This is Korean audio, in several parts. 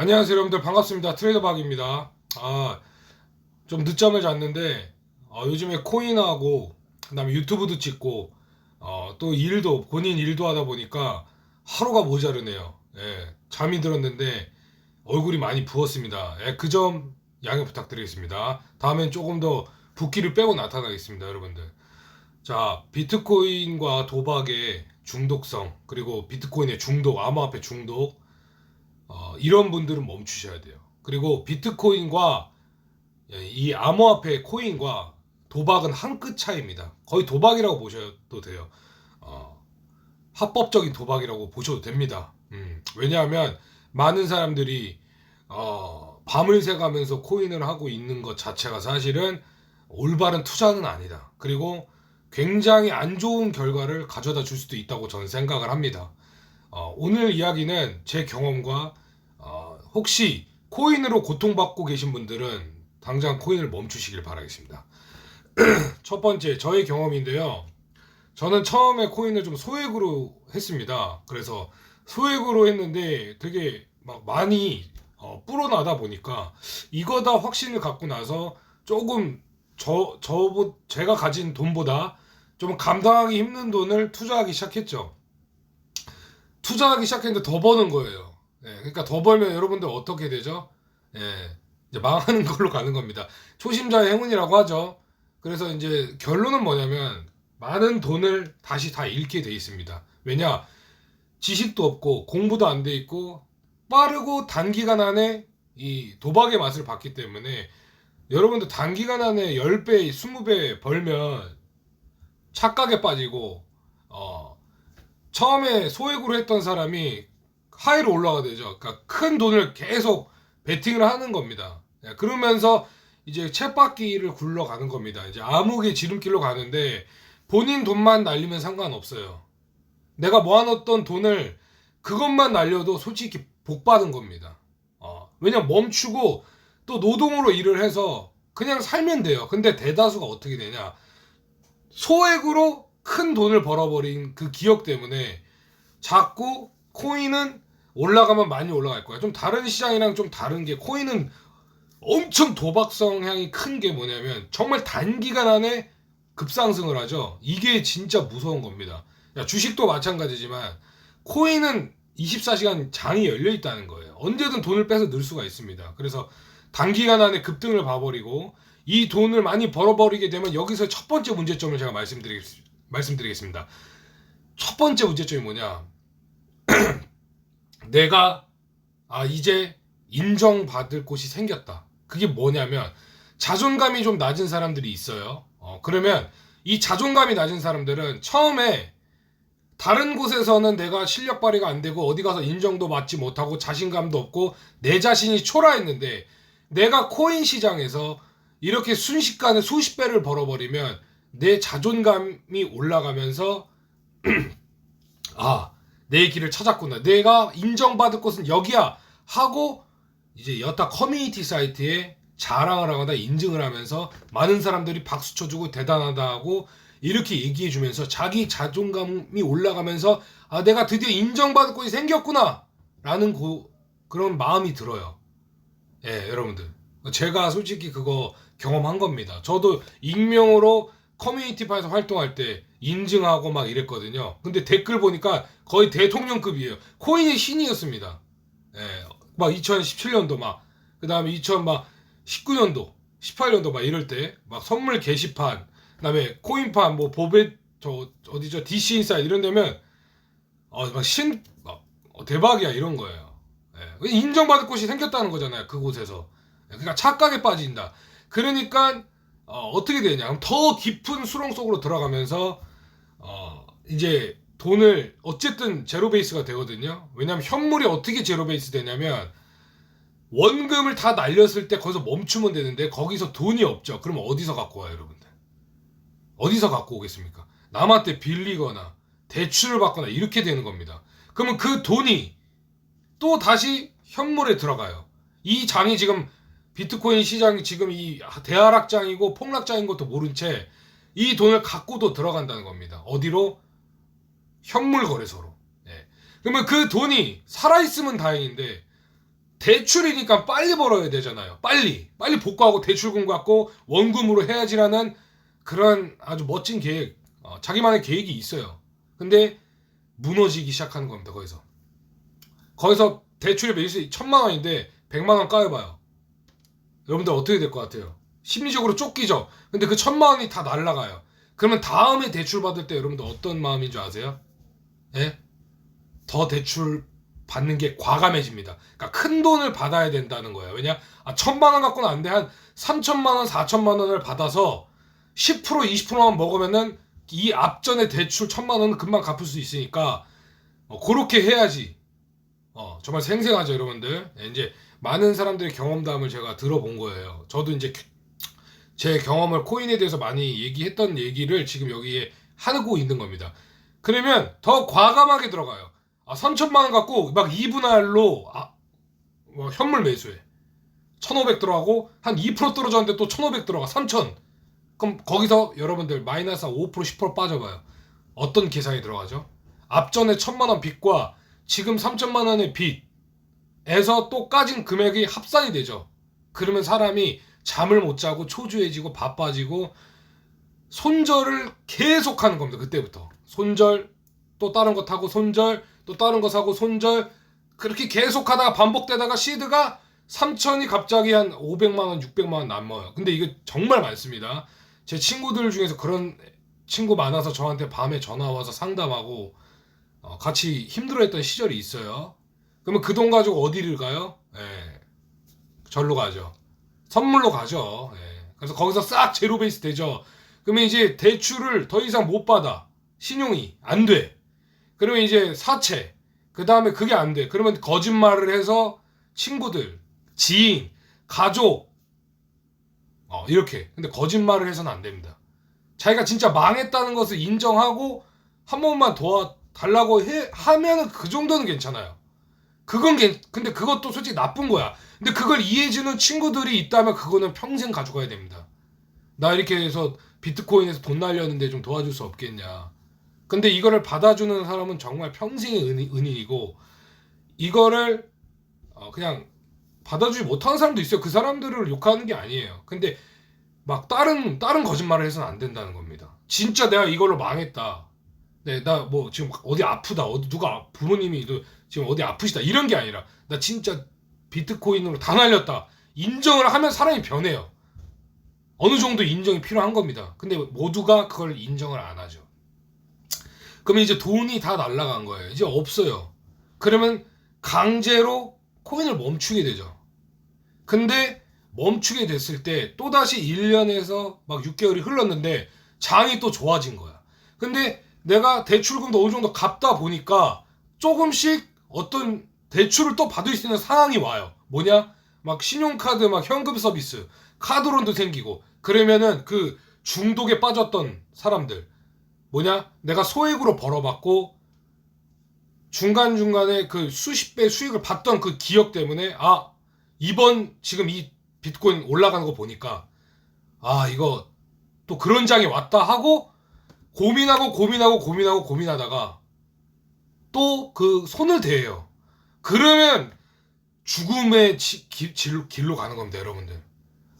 안녕하세요 여러분들. 반갑습니다. 트레이더 박입니다. 아 좀 늦잠을 잤는데 어, 요즘에 코인하고 그 다음에 유튜브도 찍고 어, 또 일도 본인 일도 하다 보니까 하루가 모자르네요. 예, 잠이 들었는데 얼굴이 많이 부었습니다. 예, 그 점 양해 부탁드리겠습니다. 다음엔 조금 더 붓기를 빼고 나타나겠습니다 여러분들. 자 비트코인과 도박의 중독성 그리고 비트코인의 중독 암호화폐 중독 어, 이런 분들은 멈추셔야 돼요. 그리고 비트코인과 예, 이 암호화폐 코인과 도박은 한 끗 차이입니다. 거의 도박이라고 보셔도 돼요. 어, 합법적인 도박이라고 보셔도 됩니다. 음, 왜냐하면 많은 사람들이 어, 밤을 새가면서 코인을 하고 있는 것 자체가 사실은 올바른 투자는 아니다. 그리고 굉장히 안 좋은 결과를 가져다 줄 수도 있다고 저는 생각을 합니다. 어, 오늘 이야기는 제 경험과 어, 혹시 코인으로 고통받고 계신 분들은 당장 코인을 멈추시길 바라겠습니다. 첫 번째 저의 경험인데요. 저는 처음에 코인을 좀 소액으로 했습니다. 그래서 소액으로 했는데 되게 막 많이 어, 불어나다 보니까 이거다 확신을 갖고 나서 조금 저, 저, 제가 가진 돈보다 좀 감당하기 힘든 돈을 투자하기 시작했죠. 투자하기 시작했는데 더 버는 거예요. 예, 그러니까 더 벌면 여러분들 어떻게 되죠? 예, 이제 망하는 걸로 가는 겁니다. 초심자의 행운이라고 하죠. 그래서 이제 결론은 뭐냐면 많은 돈을 다시 다 잃게 돼 있습니다. 왜냐? 지식도 없고 공부도 안 돼 있고 빠르고 단기간 안에 이 도박의 맛을 봤기 때문에 여러분들 단기간 안에 10배, 20배 벌면 착각에 빠지고 어 처음에 소액으로 했던 사람이 하이로 올라가 되죠. 그러니까 큰 돈을 계속 베팅을 하는 겁니다. 예, 그러면서 이제 쳇바퀴를 굴러가는 겁니다. 이제 암흑의 지름길로 가는데 본인 돈만 날리면 상관없어요. 내가 모아놓던 돈을 그것만 날려도 솔직히 복 받은 겁니다. 어, 왜냐면 멈추고 또 노동으로 일을 해서 그냥 살면 돼요. 근데 대다수가 어떻게 되냐? 소액으로 큰 돈을 벌어버린 그 기억 때문에 자꾸 코인은 올라가면 많이 올라갈 거야. 좀 다른 시장이랑 좀 다른 게 코인은 엄청 도박 성향이 큰 게 뭐냐면 정말 단기간 안에 급상승을 하죠. 이게 진짜 무서운 겁니다. 야, 주식도 마찬가지지만 코인은 24시간 장이 열려 있다는 거예요. 언제든 돈을 빼서 넣을 수가 있습니다. 그래서 단기간 안에 급등을 봐버리고 이 돈을 많이 벌어버리게 되면 여기서 첫 번째 문제점을 제가 말씀드리겠, 말씀드리겠습니다. 첫 번째 문제점이 뭐냐? 내가 아 이제 인정받을 곳이 생겼다. 그게 뭐냐면 자존감이 좀 낮은 사람들이 있어요. 어, 그러면 이 자존감이 낮은 사람들은 처음에 다른 곳에서는 내가 실력 발휘가 안 되고 어디 가서 인정도 받지 못하고 자신감도 없고 내 자신이 초라했는데 내가 코인 시장에서 이렇게 순식간에 수십 배를 벌어버리면 내 자존감이 올라가면서 아, 내 길을 찾았구나. 내가 인정받을 곳은 여기야. 하고 이제 여타 커뮤니티 사이트에 자랑을 하거나 인증을 하면서 많은 사람들이 박수 쳐주고 대단하다 하고 이렇게 얘기해 주면서 자기 자존감이 올라가면서 아, 내가 드디어 인정받을 곳이 생겼구나. 라는 고, 그런 마음이 들어요. 예, 여러분들. 제가 솔직히 그거 경험한 겁니다. 저도 익명으로 커뮤니티 파에서 활동할 때 인증하고 막 이랬거든요. 근데 댓글 보니까 거의 대통령급이에요. 코인의 신이었습니다. 예, 막 2017년도 막, 그 다음에 2019년도, 18년도 막 이럴 때, 막 선물 게시판, 그 다음에 코인판, 뭐, 보베, 저, 어디죠, DC 인사이드 이런 데면, 어, 막 신, 막, 어, 대박이야, 이런 거예요. 예, 인정받을 곳이 생겼다는 거잖아요, 그곳에서. 그러니까 착각에 빠진다. 그러니까, 어, 떻게 되냐. 더 깊은 수렁 속으로 들어가면서, 어, 이제 돈을 어쨌든 제로 베이스가 되거든요. 왜냐하면 현물이 어떻게 제로 베이스 되냐면 원금을 다 날렸을 때 거기서 멈추면 되는데 거기서 돈이 없죠. 그러면 어디서 갖고 와요, 여러분들? 어디서 갖고 오겠습니까? 남한테 빌리거나 대출을 받거나 이렇게 되는 겁니다. 그러면 그 돈이 또 다시 현물에 들어가요. 이 장이 지금 비트코인 시장이 지금 이 대하락장이고 폭락장인 것도 모른 채 이 돈을 갖고도 들어간다는 겁니다. 어디로? 현물 거래소로. 예. 그러면 그 돈이 살아있으면 다행인데 대출이니까 빨리 벌어야 되잖아요. 빨리. 빨리 복구하고 대출금 갖고 원금으로 해야지라는 그런 아주 멋진 계획, 어, 자기만의 계획이 있어요. 근데 무너지기 시작하는 겁니다. 거기서. 거기서 대출의 베이스 천만 원인데 백만 원 까여봐요. 여러분들 어떻게 될 것 같아요? 심리적으로 쫓기죠. 근데 그 천만 원이 다 날라가요. 그러면 다음에 대출 받을 때 여러분들 어떤 마음인 줄 아세요? 예? 더 대출 받는 게 과감해집니다. 그러니까 큰 돈을 받아야 된다는 거예요. 왜냐? 아, 천만 원 갖고는 안 돼. 한 3천만 원, 4천만 원을 받아서 10% 20%만 먹으면은 이 앞전에 대출 천만 원은 금방 갚을 수 있으니까 어, 그렇게 해야지. 어, 정말 생생하죠, 여러분들. 예, 이제 많은 사람들의 경험담을 제가 들어본 거예요. 저도 이제 큐- 제 경험을 코인에 대해서 많이 얘기했던 얘기를 지금 여기에 하고 있는 겁니다. 그러면 더 과감하게 들어가요. 아, 3천만 원 갖고 막 2분할로 아, 뭐 현물 매수해. 1,500 들어가고 한 2% 떨어졌는데 또 1,500 들어가. 3,000. 그럼 거기서 여러분들 마이너스 한5% 10% 빠져봐요. 어떤 계산이 들어가죠? 앞전에 1,000만 원 빚과 지금 3천만 원의 빚에서 또 까진 금액이 합산이 되죠. 그러면 사람이 잠을 못 자고 초조해지고 바빠지고 손절을 계속 하는 겁니다. 그때부터. 손절, 또 다른 거 타고 손절, 또 다른 거 사고 손절. 그렇게 계속 하다가 반복되다가 시드가 3천이 갑자기 한 500만 원, 600만 원 남아요. 근데 이게 정말 많습니다. 제 친구들 중에서 그런 친구 많아서 저한테 밤에 전화 와서 상담하고 어, 같이 힘들어했던 시절이 있어요. 그러면 그 돈 가지고 어디를 가요? 예. 절로 가죠. 선물로 가죠. 예. 그래서 거기서 싹 제로 베이스 되죠. 그러면 이제 대출을 더 이상 못 받아. 신용이 안 돼. 그러면 이제 사채. 그 다음에 그게 안 돼. 그러면 거짓말을 해서 친구들, 지인, 가족, 어, 이렇게. 근데 거짓말을 해서는 안 됩니다. 자기가 진짜 망했다는 것을 인정하고 한 번만 도와달라고 해, 하면은 그 정도는 괜찮아요. 그건 괜, 근데 그것도 솔직히 나쁜 거야. 근데 그걸 이해해주는 친구들이 있다면 그거는 평생 가져가야 됩니다. 나 이렇게 해서 비트코인에서 돈 날렸는데 좀 도와줄 수 없겠냐. 근데 이거를 받아주는 사람은 정말 평생의 은인, 은인이고 이거를 어, 그냥 받아주지 못하는 사람도 있어요. 그 사람들을 욕하는 게 아니에요. 근데 막 다른 다른 거짓말을 해서는 안 된다는 겁니다. 진짜 내가 이걸로 망했다. 네, 나 뭐 지금 어디 아프다. 어디 누가 부모님이 너 지금 어디 아프시다. 이런 게 아니라 나 진짜 비트코인으로 다 날렸다. 인정을 하면 사람이 변해요. 어느 정도 인정이 필요한 겁니다. 근데 모두가 그걸 인정을 안 하죠. 그러면 이제 돈이 다 날라간 거예요. 이제 없어요. 그러면 강제로 코인을 멈추게 되죠. 근데 멈추게 됐을 때 또다시 1년에서 막 6개월이 흘렀는데 장이 또 좋아진 거야. 근데 내가 대출금도 어느 정도 갚다 보니까 조금씩 어떤 대출을 또 받을 수 있는 상황이 와요. 뭐냐? 막 신용카드 막 현금 서비스, 카드론도 생기고 그러면은 그 중독에 빠졌던 사람들 뭐냐? 내가 소액으로 벌어봤고 중간중간에 그 수십 배 수익을 받던 그 기억 때문에 아 이번 지금 이 비트코인 올라가는 거 보니까 아 이거 또 그런 장이 왔다 하고 고민하고 고민하고 고민하고 고민하다가 또 그 손을 대요. 그러면 죽음의 지- 기- 질- 길로 가는 겁니다, 여러분들.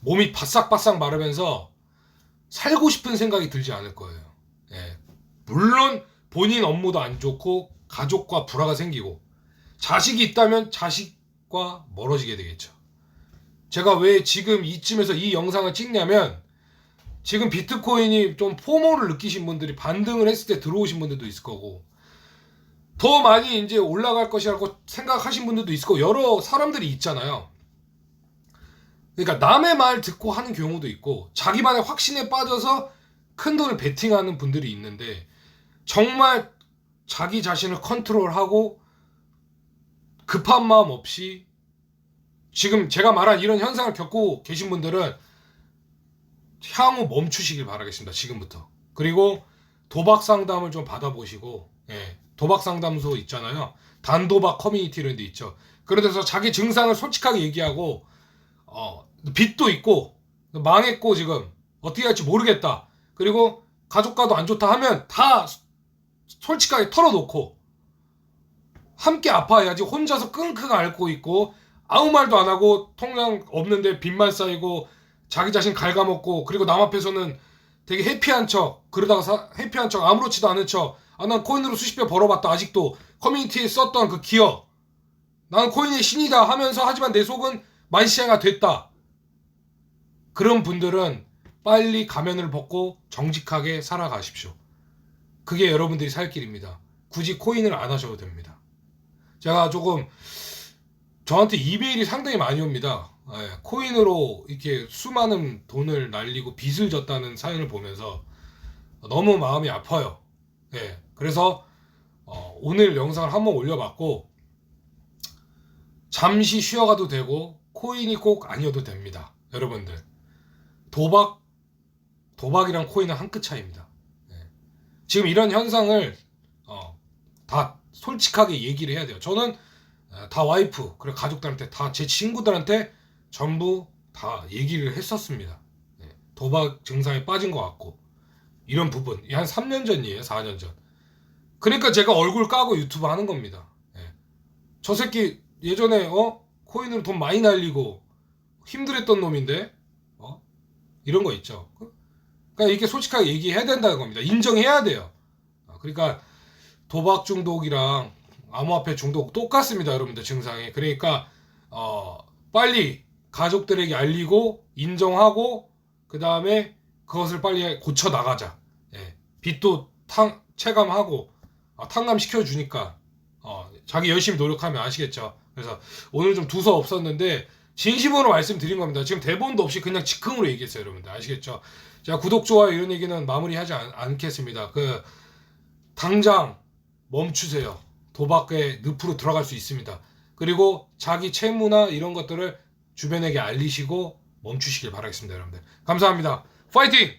몸이 바싹바싹 마르면서 살고 싶은 생각이 들지 않을 거예요. 예. 물론 본인 업무도 안 좋고 가족과 불화가 생기고 자식이 있다면 자식과 멀어지게 되겠죠. 제가 왜 지금 이쯤에서 이 영상을 찍냐면 지금 비트코인이 좀 포모를 느끼신 분들이 반등을 했을 때 들어오신 분들도 있을 거고 더 많이 이제 올라갈 것이라고 생각하신 분들도 있을 거고 여러 사람들이 있잖아요. 그러니까 남의 말 듣고 하는 경우도 있고 자기만의 확신에 빠져서 큰 돈을 베팅하는 분들이 있는데 정말 자기 자신을 컨트롤하고 급한 마음 없이 지금 제가 말한 이런 현상을 겪고 계신 분들은 향후 멈추시길 바라겠습니다. 지금부터. 그리고 도박 상담을 좀 받아보시고, 예, 도박 상담소 있잖아요. 단도박 커뮤니티 이런 데 있죠. 그런 데서 자기 증상을 솔직하게 얘기하고, 어, 빚도 있고, 망했고 지금 어떻게 할지 모르겠다. 그리고 가족과도 안 좋다 하면 다 솔직하게 털어놓고, 함께 아파야지 혼자서 끙끙 앓고 있고, 아무 말도 안 하고 통장 없는데 빚만 쌓이고 자기 자신 갉아먹고 그리고 남 앞에서는 되게 해피한 척 그러다가 사- 해피한 척 아무렇지도 않은 척아난 코인으로 수십 배 벌어봤다. 아직도 커뮤니티에 썼던 그 기억. 나는 코인의 신이다 하면서 하지만 내 속은 만시아가 됐다. 그런 분들은 빨리 가면을 벗고 정직하게 살아가십시오 그게 여러분들이 살 길입니다 굳이 코인을 안 하셔도 됩니다 제가 조금 저한테 이메일이 상당히 많이 옵니다. 예, 코인으로 이렇게 수많은 돈을 날리고 빚을 졌다는 사연을 보면서 너무 마음이 아파요. 예, 그래서 어, 오늘 영상을 한번 올려봤고 잠시 쉬어가도 되고 코인이 꼭 아니어도 됩니다. 여러분들 도박 도박이랑 코인은 한 끗 차이입니다. 예. 지금 이런 현상을 어, 다 솔직하게 얘기를 해야 돼요. 저는 어, 다 와이프 그리고 가족들한테 다 제 친구들한테 전부 다 얘기를 했었습니다. 네, 도박 증상에 빠진 것 같고 이런 부분 이한 3년 전이에요, 4년 전. 그러니까 제가 얼굴 까고 유튜브 하는 겁니다. 예. 저 새끼 예전에 어 코인으로 돈 많이 날리고 힘들었던 놈인데 어 이런 거 있죠. 그러니까 이렇게 솔직하게 얘기해야 된다는 겁니다. 인정해야 돼요. 어, 그러니까 도박 중독이랑 암호화폐 중독 똑같습니다, 여러분들 증상이. 그러니까 어, 빨리 가족들에게 알리고 인정하고 그 다음에 그것을 빨리 고쳐 나가자. 예. 빚도 탕, 체감하고 어, 탕감 시켜 주니까 어, 자기 열심히 노력하면 아시겠죠. 그래서 오늘 좀 두서 없었는데 진심으로 말씀드린 겁니다. 지금 대본도 없이 그냥 즉흥으로 얘기했어요, 여러분들 아시겠죠? 제가 구독 좋아요 이런 얘기는 마무리하지 않, 않겠습니다. 그 당장 멈추세요. 도박의 늪으로 들어갈 수 있습니다. 그리고 자기 채무나 이런 것들을 주변에게 알리시고 멈추시길 바라겠습니다, 여러분들. 감사합니다. 파이팅!